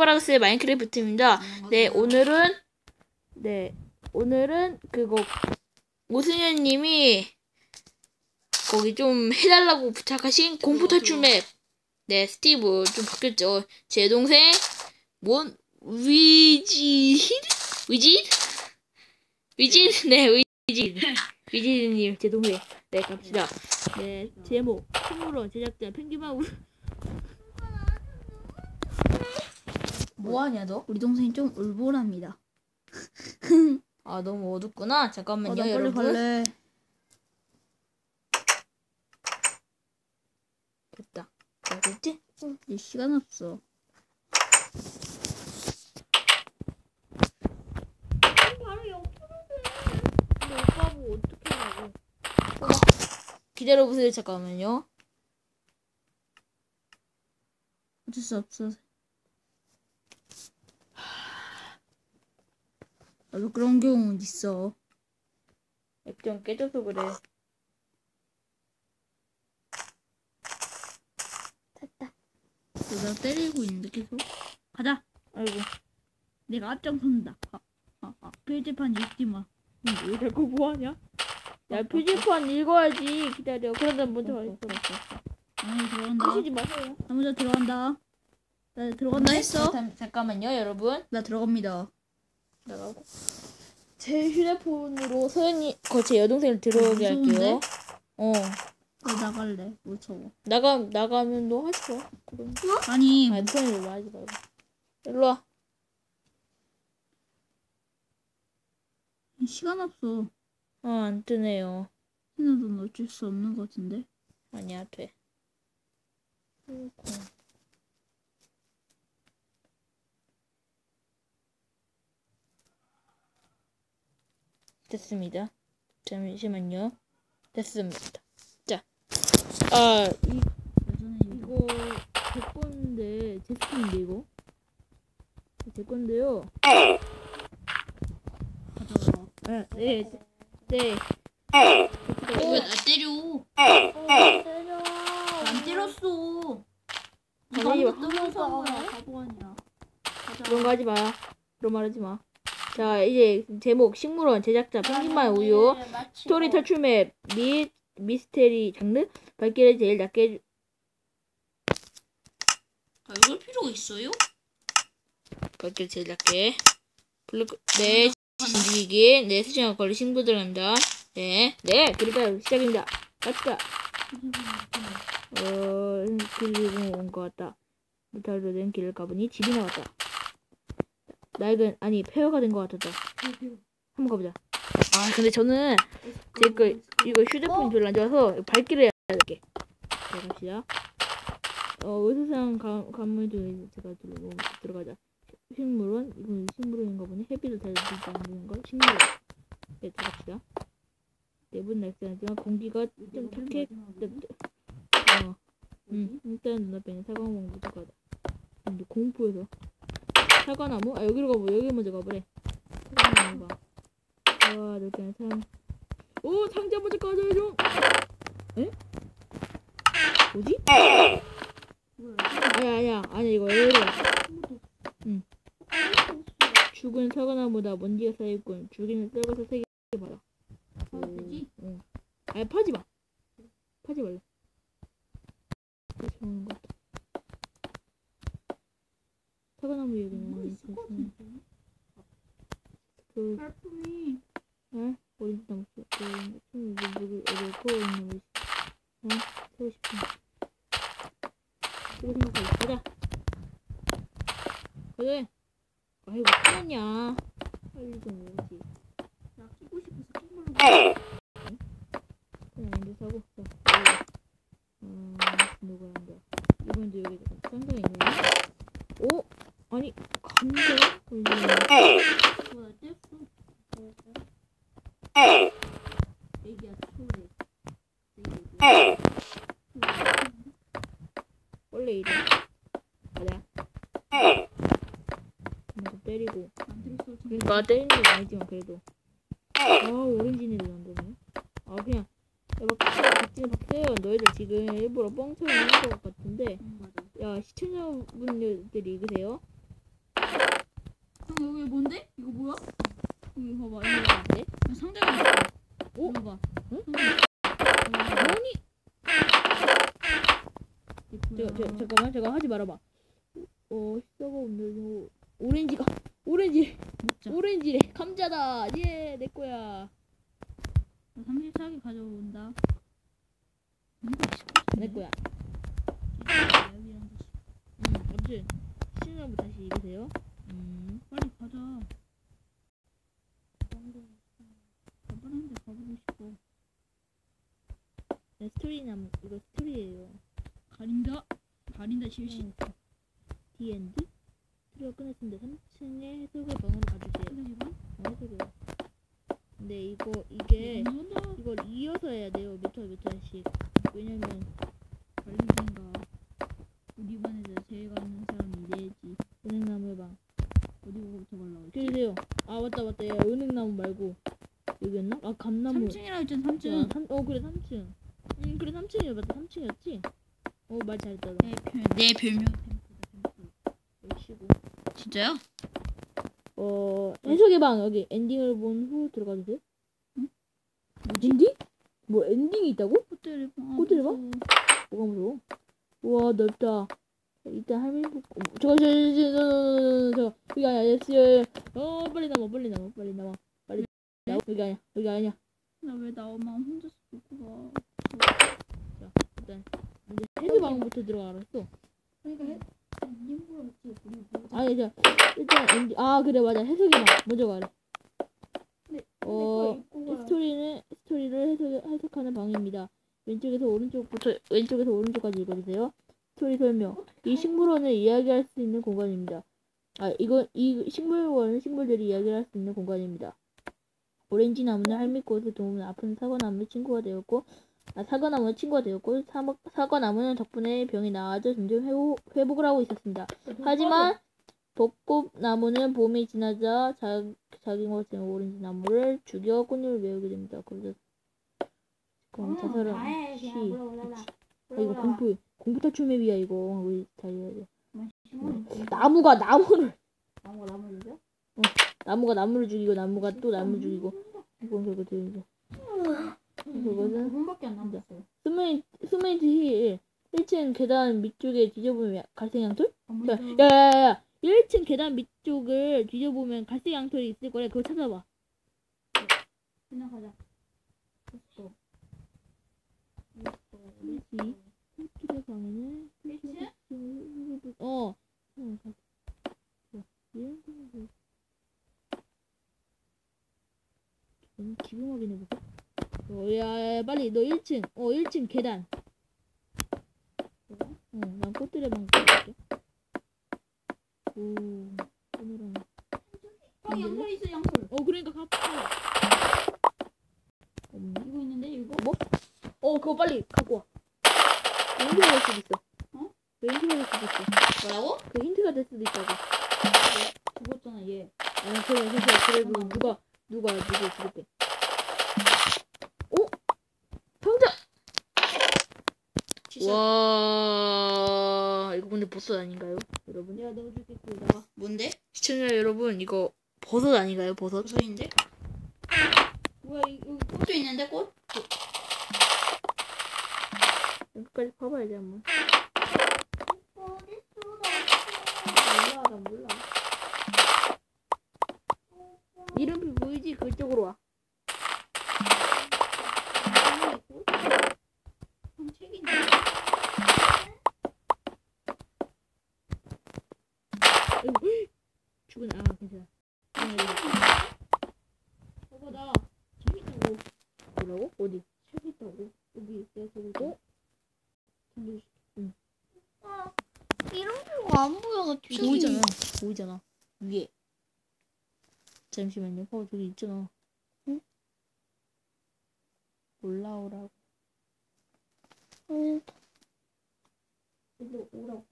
빅브라더스의 마인크래프트입니다. 네, 오늘은 네, 오늘은 그거 오승현 님이 거기 좀 해달라고 부탁하신 공포 탈출 맵. 네, 스티브 좀 바뀌었죠. 제 동생 몬 위지 위지 위지 네 위지 위지님 제 동생 네 갑시다. 네 제목 친구로 제작자 펭귄마우 뭐하냐 너? 우리 동생이 좀 울보랍니다. 아 너무 어둡구나. 어, 잠깐만요, 나 빨리 여러분. 갈래. 됐다. 어딨지? 이 시간 없어. 바로 옆으로 돼. 근데 오빠 보고 어떻게 하냐고. 기다려보세요. 잠깐만요. 어쩔 수 없어. 나도 그런 경우는 있어. 앱좀 깨져서 그래. 됐다. 내가 때리고 있는데 계속. 가자. 아이고. 내가 앞장선다. 아, 아, 아. 표지판 읽지 마. 왜 자꾸 뭐하냐? 야 표지판 읽어야지. 기다려. 그러다 먼저 가. 아니 들어간다. 하시지 마세요. 나 먼저 들어간다. 나 들어간다 했어. 잠- 잠깐만요, 여러분. 나 들어갑니다. 나가고. 제 휴대폰으로 서연이 거제 여동생을 들어오게 무서운데? 할게요. 어. 나 나갈래. 무서워. 나가 나가면 너 하지 마. 그럼. 아니 아니 손이 하지 말고. 일로 와. 시간 없어. 어, 안 뜨네요. 신호도 어쩔 수 없는 것 같은데. 아니야, 돼. 아이고. 됐습니다. 잠시만요. 됐습니다. 자, 아, 이, 이거 제 건데, 제 스킨인데, 이거? 제 건데요. 아, 네, 네. 왜나 때려? 때려. 안 때렸어. 아니, 이거 한 뜨면서 한 거야. 바보 아니야. 그런 거 하지 마. 그런 말 하지 마. 자, 이제 제목 식물원 제작자 펭귄만 우유 스토리 탈출맵 및 미스테리 장르 밝기를 제일 낮게 아, 이걸 필요가 있어요? 밝기를 제일 낮게 블루 네 움직이기 네 수정과 걸리 신고들 합니다. 네, 네 그러다 시작입니다. 갑시다. 어, 길을 온것 같다. 무탈로 된 길을 가보니 집이 나왔다. 낡은 아니 폐허가 된 것 같았다. 한번 가보자. 아 근데 저는 제거 이거 휴대폰이 별로 안 좋아서 밝기를 해야 될게. 자 갑시다. 어 의사상 관문도 제가 들고 들어가자. 식물원 이건 식물원인가 보네. 않는 거 식물원. 네 들어갑시다. 내분 날씨하지만 공기가 좀 탁해. 어, 음 일단 눈앞에는 사과나무 무조건다. 근데 공포에서 사과나무? 아 여기로 가보. 여기 먼저 가보래. 사과나무가. 와, 이렇게 상. 오, 상자 먼저 가져야죠. 에? 뭐지? 아니야, 아니야, 아니야 이거 에어리야. 응. 죽은 사과나무다 먼지가 쌓여있군. 죽이는 썩어서 세개 봐라. 파도 되지? 응. 아니 파지 마. 파지 말래. 파지 마는 것 같아. 사과나무 얘기는 그 발품이 어? 어린 나무 그 친구 누구 어디 코어 있는 거 어? 세고 싶어. 그거 생각하고 가자. 그래. 아이고 끝났냐? 빨리 좀 오지. 나 끼고 싶어서 낀 걸로. 그냥 먼저 사고. 음 누구야 안 돼. 이번도 여기 상자가 있네. 오 아니 감자? 원래 이래. 가자. 먼저 때리고. 안 들었어. 그러니까 때리는 건 아니지만 그래도. 아 오렌지네도 안 되네. 아 그냥 야, 박지는 박세요. 너희들 지금 일부러 뻥쳐 있는 것 같은데. 응, 맞아. 야 시청자분들이 읽으세요. 봐봐. 응? 응? 아니 제가, 제가, 잠깐만 제가 하지 말아봐 어 서버 없는 오렌지가 오렌지 먹자. 오렌지래 감자다 예 내 거야 34개 가져온다. 내 거야 여기랑 다시. 음 아무튼 시청자분 다시 읽으세요 음 빨리 가자. 가버렸는데 가보고 싶어. 네, 스토리 남 이거 스토리예요 가린다. 가린다 실시. 음, 디엔드 스토리가 끝났습니다 3층에 해석의 방으로 가주세요. 어, 해석이요 근데 이거 이게 이거다. 이걸 이어서 해야 돼요 몇화몇 화씩 왜냐면 관리인가. 우리 반에서 제일 가는 사람이 내지. 은행나무 방 어디부터 했지? 그러세요 아 맞다 맞다 야 은행나무 말고 여기였나? 아 감나무 3층이라고 했잖아. 야, 3층. 삼- 어 그래 3층 응 그래 3층이야 맞다 3층이었지? 어말 잘했다 너 내, 별, 내 별명 템프다 템프. 열시고 진짜요? 어 해석의 방 여기 엔딩을 본 후 들어가 주세요 응? 엔딩? 뭐 엔딩이 있다고? 봐. 호텔에 봐? 무서워. 뭐가 무서워? 우와 넓다 일단 할머니 복 어, 저거 저거 저거 저거 여기 아니야 어 빨리 남아 빨리 남아 빨리 남아 빨리 나 여기 아니야 여기 아니야 나 왜 나만 혼자서 보고 일단 이제 헤드 방부터 들어가 알았어 그러니까 님보다 같이 우리 보자. 아니 자 일단 엔딩 아 그래 맞아 해석이 방 먼저 가래 근데 어 스토리는 스토리를 해석 해석하는 방입니다. 왼쪽에서 오른쪽부터 왼쪽에서 오른쪽까지 읽어주세요. 스토리 설명. 이 식물원을 이야기할 수 있는 공간입니다. 아 이거 이 식물원은 식물들이 이야기를 할수 있는 공간입니다. 오렌지 나무는 할미꽃을 도우면 아픈 사과나무 친구가 되었고 아, 사과나무는 친구가 되었고 사막, 사과나무는 덕분에 병이 나아져 점점 회복, 회복을 하고 있었습니다. 하지만 벚꽃나무는 봄이 지나자 자, 자기 것은 오렌지 나무를 죽여 꽃잎을 메우게 됩니다. 그러자 그럼 자살은 시 아, 이거 공포 공포 탈출 맵이야 이거 우리 잘 해야 돼. 나무가 나무를 나무가 나무 죽여? 나무가 나무를 죽이고 나무가 또 나무를 죽이고 이건 그거 들리죠. 그거는 분밖에 안 남았어요. 스메이트 스메이트 힐 1층 계단 밑쪽에 뒤져보면 갈색 양털? 야야야야 1층 계단 밑쪽을 뒤져보면 갈색 양털이 있을 거래 그거 찾아봐. 그냥 가자. 됐어. 방에는 그치? 어. 어, 가- 어, 이런 거는 좀 지금 확인해볼까? 어, 야, 야, 빨리 너 1층. 어, 1층 계단. 어, 난 꽃들의 방 갈게. 오, 오늘은. 어 양털 있어 양털. 어, 그러니까 가. 없네. 이거 있는데 이거? 뭐? 어, 그거 빨리 갖고 와. 힌트가 될 수도 있어. 어? 그 힌트가 될 수도 있어. 뭐라고? 그 힌트가 될 수도 있다고. 죽었잖아 얘. 아, 그래, 그래, 그래도 누가, 누가 누구 죽였대. 오? 상자! 와, 이거 근데 버섯 아닌가요, 여러분? 내가 넣어줄게 그 나가. 뭔데? 시청자 여러분, 이거 버섯 아닌가요, 버섯? 버섯인데? 뭐야 이- 여기 꽃도 있는데 꽃? 여기까지 봐봐야지, 한번. 몰라 나 몰라. 이름표 보이지? 그쪽으로 와. 형 책인데. 아이고, 죽은, 아, 괜찮아. 봐봐 나 책 있다고. 뭐라고? 어디? 책 있다고. 여기 내가 적어줘. 어? 던져줄게. 이름표가 안 보여가지고 보이잖아. 보이잖아. 위에. 잠시만요. 어, 저기 있잖아. 응? 올라오라고. 응. 근데 오라고.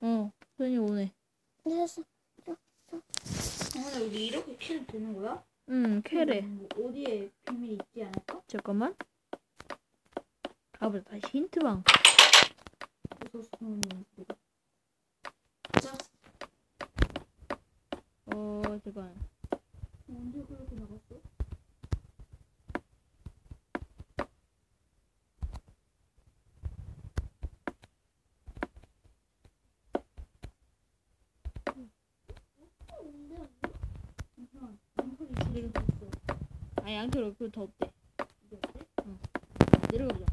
어, 선이 오네. 됐어 근데 우리 이렇게 키도 되는 거야? 응, 캐래. 뭐 어디에 비밀 있지 않을까? 잠깐만. 가보자. 다시 힌트방. 무서워 잠깐. 언제 그렇게 나갔어? 아, 양털 얼굴 더 없대. 응. 어. 내려가자.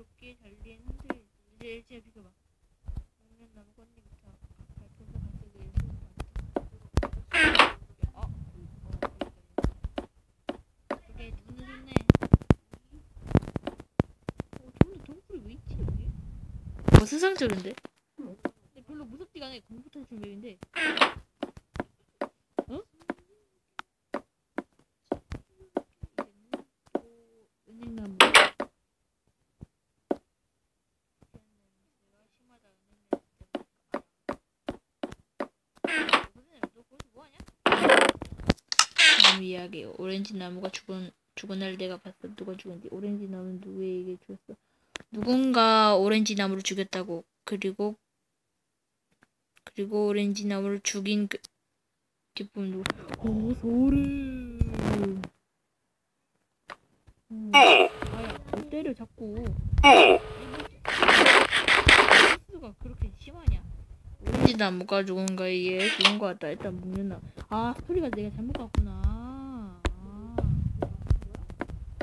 저 좁게 잘린 흔들 이제 이제 비켜봐 목련나무 꽃잎부터 발표도 갈색을 어? 어 저게 눈을 좋네 어 저런데 동굴이 왜 있지 여기? 어 세상적인데? 근데 별로 무섭지가 않아 공포 탈출 맵인데 어? 은행나무 나무 이야기 오렌지 나무가 죽은 죽은 날 내가 봤어. 누가 죽은지. 오렌지 나무는 누구에게 죽었어? 누군가 오렌지 나무를 죽였다고. 그리고 그리고 오렌지 나무를 죽인 그 뒷부분 누구? 오 소름. 음. 아야 왜 때려 자꾸 수가 그렇게 심하냐? 오렌지 나무가 누군가에게 죽은 것 같다. 일단 묵는나 아 소리가 내가 잘못 갔구나 아.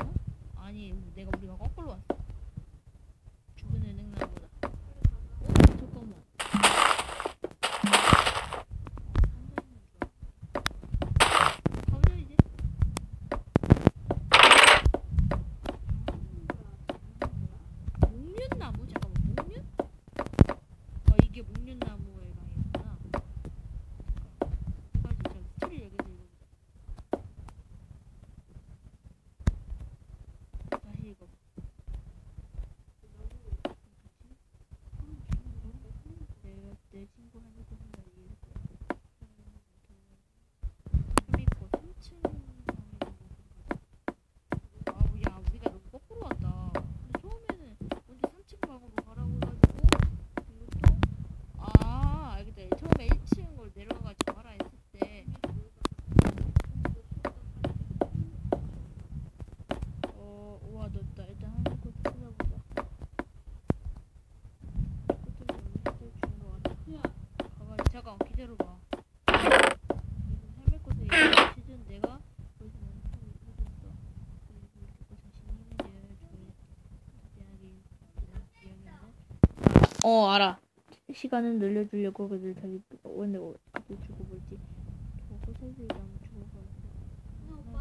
어? 아니 내가 우리가 거꾸로 왔어 죽은 은행나무다 어? 잠깐만 가보자 이제 목련나무? 잠깐만 목련? 아 이게 목련나무의 방이구나 잠깐만 이거 진짜 스토리 여기서 읽어보자 다시 읽어 내가 내 친구 한테 혼자 이해했어 재밌고 3층 아우 야 우리가 너무 거꾸로 왔다 근데 처음에는 먼저 3층 방으로 가라고 해가지고 그리고 또아 알겠다 처음에 1층으로 내려가가지고 가라 했을 때 어, 우와 넣었다 일단 한 곳 찾아보자 끝을 주는 것 같다 가만히 잠깐 기다려봐 삶의 꽃에 이런 시즌 내가 보여주는 모습을 해줬어 그리고 이렇게 자신이 힘이 되어주고 이야기하는 어 알아. 시간을 늘려주려고 그들 자기 원래 어디 주고 볼지. 저거 주고 봐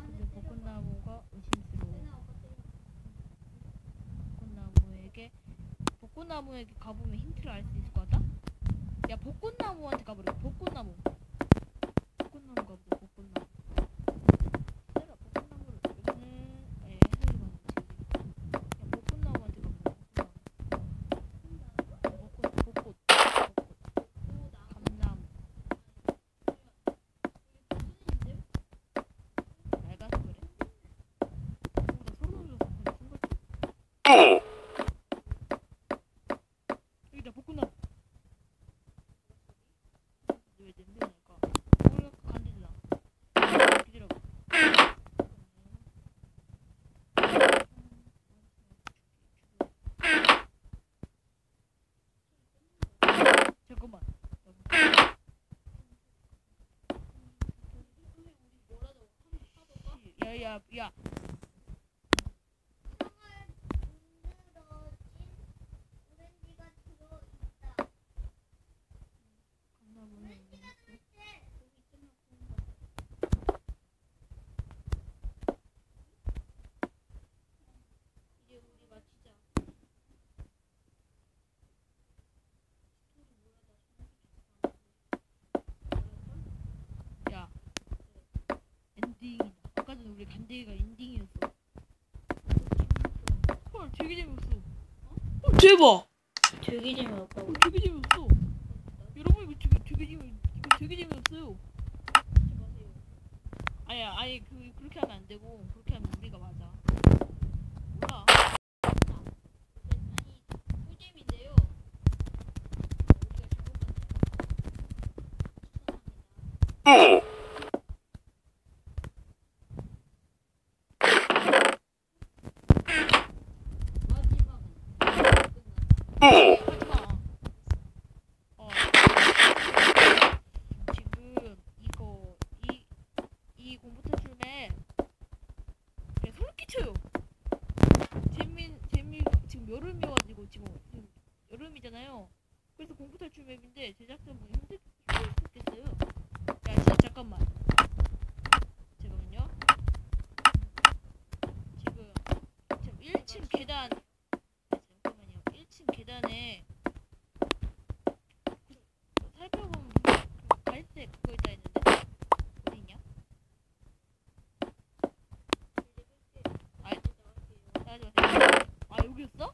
근데 벚꽃나무가 의심스러워. 벚꽃나무에게 벚꽃나무에게 가보 야, 야. 엔딩이 우리 간대기가 엔딩이었어. 헐 되게 재밌었어. 헐 대박. 되게 재미없다고. 어, 되게 재밌었어. 여러분 이거 되게 되게 재미 이거 되게 재밌었어요. 아니 아니 그 그렇게 하면 안 되고 그렇게 하면 우리가 맞아. 몰라. 아니 꿀잼인데요. 우리가 잘못 봤네요. 마지막은 끝났다. 하지마. 어. 지금 이거 이 이 공부 탈출에 그냥 소름 끼쳐요. 재미 재미 지금 여름이어가지고 지금 지금 여름이잖아요. 그래서 공부 탈출 맵인데 제작자분이 힘들 힘들 수 있겠어요. 야 진짜 잠깐만. 잠깐만요. 지금 지금 1층 계단 잠깐만요. 1층 계단에 그 살펴보면 그 갈색 그거 있다 했는데 어디 있냐? 아, 여기였어?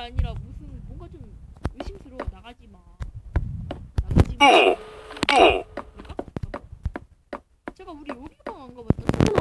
아니라 무슨 뭔가 좀 의심스러워 나가지 마. 나가지 마. 그럴까? 잠깐 우리 여기만 안 가봤다.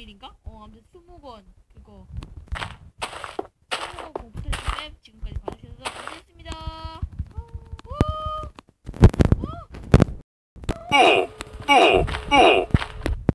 20일인가? 어, 아무튼 20권.